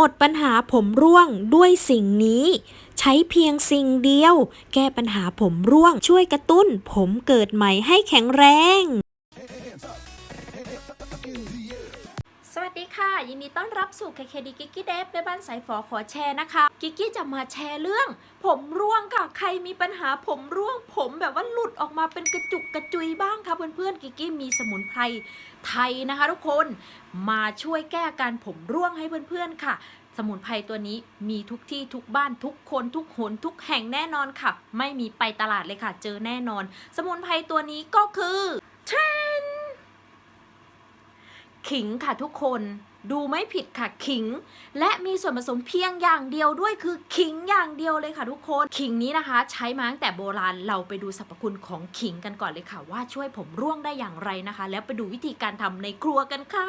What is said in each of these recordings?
หมดปัญหาผมร่วงด้วยสิ่งนี้ ใช้เพียงสิ่งเดียว แก้ปัญหาผมร่วงช่วยกระตุ้น ผมเกิดใหม่ให้แข็งแรง ดีค่ะ ยินดีต้อนรับสู่ KKD กิกกี้เดฟแม่บ้านสายฝอขอแชร์นะคะ กิกกี้จะมาแชร์เรื่อง ผมร่วงค่ะ ใครมีปัญหาผมร่วง ผมแบบว่าหลุดออกมาเป็นกระจุกกระจุยบ้างคะเพื่อนๆ กิกกี้มีสมุนไพรไทยนะคะ ทุกคน มาช่วยแก้การผมร่วงให้เพื่อนๆค่ะสมุนไพรตัวนี้มีทุกที่ทุกบ้านทุกคนทุกหนทุกแห่งแน่นอนค่ะ ไม่มีไปตลาดเลยค่ะ เจอแน่นอน สมุนไพรตัวนี้ก็คือเทรน ขิงค่ะทุกคนดูไม่ผิดค่ะขิง และมีส่วนผสมเพียงอย่างเดียวด้วยคือขิงอย่างเดียวเลยค่ะทุกคนขิงนี้นะคะ ใช้มาตั้งแต่โบราณเราไปดูสรรพคุณของขิงกันก่อนเลยค่ะ ว่าช่วยผมร่วงได้อย่างไรนะคะ แล้วไปดูวิธีการทำในครัวกันค่ะ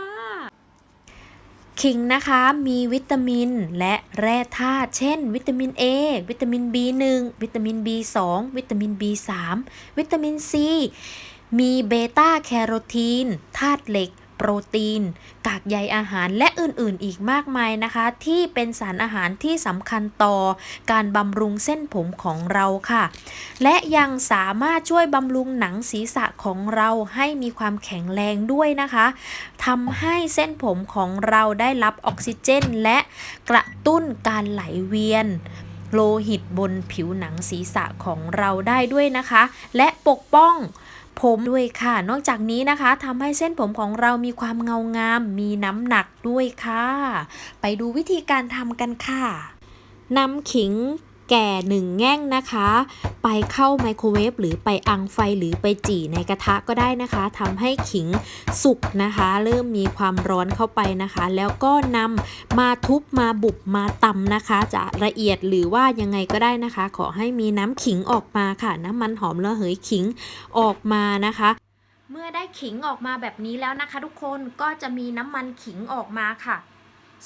ขิงนะคะมีวิตามินและแร่ธาตุเช่น วิตามิน A วิตามิน B1 วิตามิน B2 วิตามิน B3 วิตามิน C มีเบต้าแคโรทีนธาตุเหล็ก โปรตีน กากใยอาหารและอื่นๆ อีกมากมายนะคะ ที่เป็นสารอาหารที่สำคัญต่อการบำรุงเส้นผมของเราค่ะ และยังสามารถช่วยบำรุงหนังศีรษะของเราให้มีความแข็งแรงด้วยนะคะทำให้เส้นผมของเราได้รับออกซิเจน และกระตุ้นการไหลเวียนโลหิตบนผิวหนังศีรษะของเราได้ด้วยนะคะ และปกป้อง ผมด้วยค่ะ นอกจากนี้นะคะทำให้เส้นผมของเรามีความเงางาม มีน้ำหนักด้วยค่ะ ไปดูวิธีการทำกันค่ะนำขิง แก่หนึ่งแง่งนะคะ ไปเข้าไมโครเวฟหรือไปอังไฟหรือไปจี่ในกระทะก็ได้นะคะทำให้ขิงสุกนะคะ เริ่มมีความร้อนเข้าไปนะคะ แล้วก็นำมาทุบมาบุบมาตำนะคะ จะละเอียดหรือว่ายังไงก็ได้นะคะ ขอให้มีน้ำขิงออกมาค่ะ น้ำมันหอมระเหยขิงออกมานะคะเมื่อได้ขิงออกมาแบบนี้แล้วนะคะ ทุกคนก็จะมีน้ำมันขิงออกมาค่ะ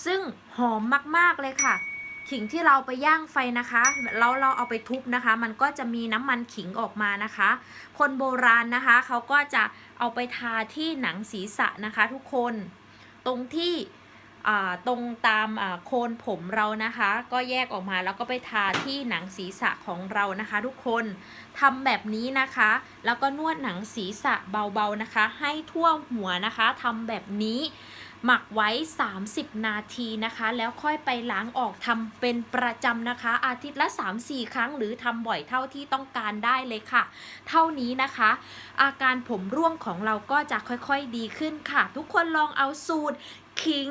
ซึ่งหอมมากๆเลยค่ะ ขิงที่เราไปย่างไฟนะคะแล้วเราเอาไปทุบนะคะ มันก็จะมีน้ำมันขิงออกมานะคะ คนโบราณนะคะเขาก็จะเอาไปทาที่หนังศีรษะนะคะทุกคนตรงที่ตรงตามโคนผมเรานะคะ ก็แยกออกมาแล้วก็ไปทาที่หนังศีรษะของเรานะคะ ทุกคนทำแบบนี้นะคะ แล้วก็นวดหนังศีรษะเบาๆนะคะ ให้ทั่วหัวนะคะทำแบบนี้ หมักไว้ 30 นาทีนะคะ แล้วค่อยไปล้างออกทำเป็นประจำนะคะ อาทิตย์ละ 3-4 ครั้ง หรือทำบ่อยเท่าที่ต้องการได้เลยค่ะ เท่านี้นะคะ อาการผมร่วงของเราก็จะค่อยๆดีขึ้นค่ะ ทุกคนลองเอาสูตรขิง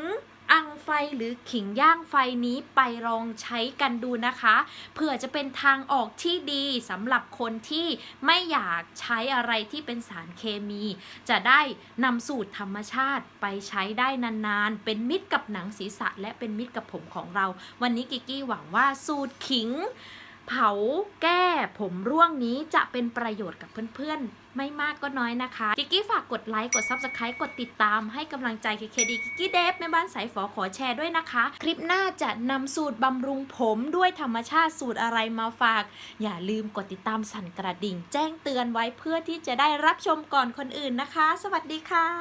อังไฟหรือขิงย่างไฟนี้ไปลองใช้กันดูนะคะเผื่อจะเป็นทางออกที่ดีสำหรับคนที่ไม่อยากใช้อะไรที่เป็นสารเคมี จะได้นำสูตรธรรมชาติไปใช้ได้นานๆ เป็นมิตรกับหนังศีรษะ และเป็นมิตรกับผมของเรา วันนี้กิกกี้หวังว่าสูตรขิง เผาแก้ผมร่วงนี้จะเป็นประโยชน์กับเพื่อนๆ ไม่มากก็น้อยนะคะกิกกี้ฝากกดไลค์กด Subscribe กดติดตามให้กำลังใจเคเคดีกิกกี้เดฟแม่บ้านสายฝอขอแชร์ด้วยนะคะ คลิปหน้าจะนำสูตรบำรุงผมด้วยธรรมชาติสูตรอะไรมาฝาก อย่าลืมกดติดตามสั่นกระดิ่ง แจ้งเตือนไว้เพื่อที่จะได้รับชมก่อนคนอื่นนะคะ สวัสดีค่ะ